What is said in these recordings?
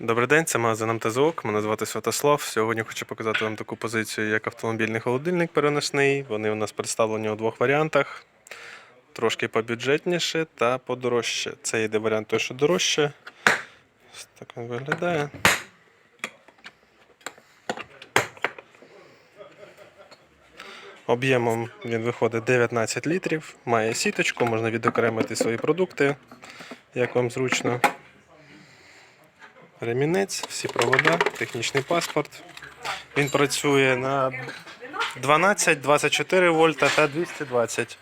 Добрий день, це магазин МТЗОК. Мене звати Святослав. Сьогодні хочу показати вам таку позицію, як автомобільний холодильник переносний. Вони у нас представлені у двох варіантах: трошки побюджетніше та подорожче. Це йде варіант той, що дорожче. Ось так він виглядає. Об'ємом він виходить 19 літрів, має сіточку, можна відокремити свої продукти, як вам зручно. Ремінець, всі провода, технічний паспорт. Він працює на 12, 24 вольта та 220.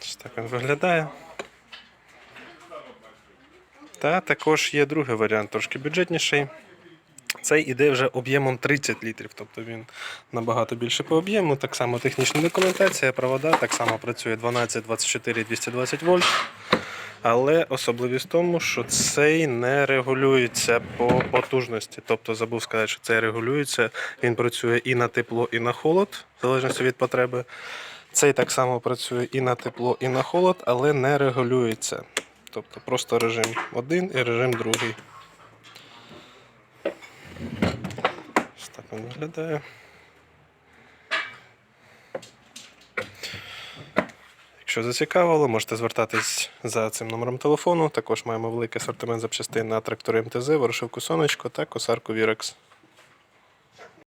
Ось так він виглядає. Та також є другий варіант, трошки бюджетніший. Цей іде вже об'ємом 30 літрів, тобто він набагато більше по об'єму. Так само технічна документація, провода, так само працює 12, 24 220 вольт. Але особливість в тому, що цей не регулюється по потужності. Тобто забув сказати, що цей регулюється. Він працює і на тепло, і на холод, в залежності від потреби. Цей так само працює і на тепло, і на холод, але не регулюється. Тобто просто режим один і режим другий. Ось так він виглядає. Якщо зацікавило, можете звертатись за цим номером телефону. Також маємо великий асортимент запчастин на трактори МТЗ, ворошилку сонечко та косарку Вірекс.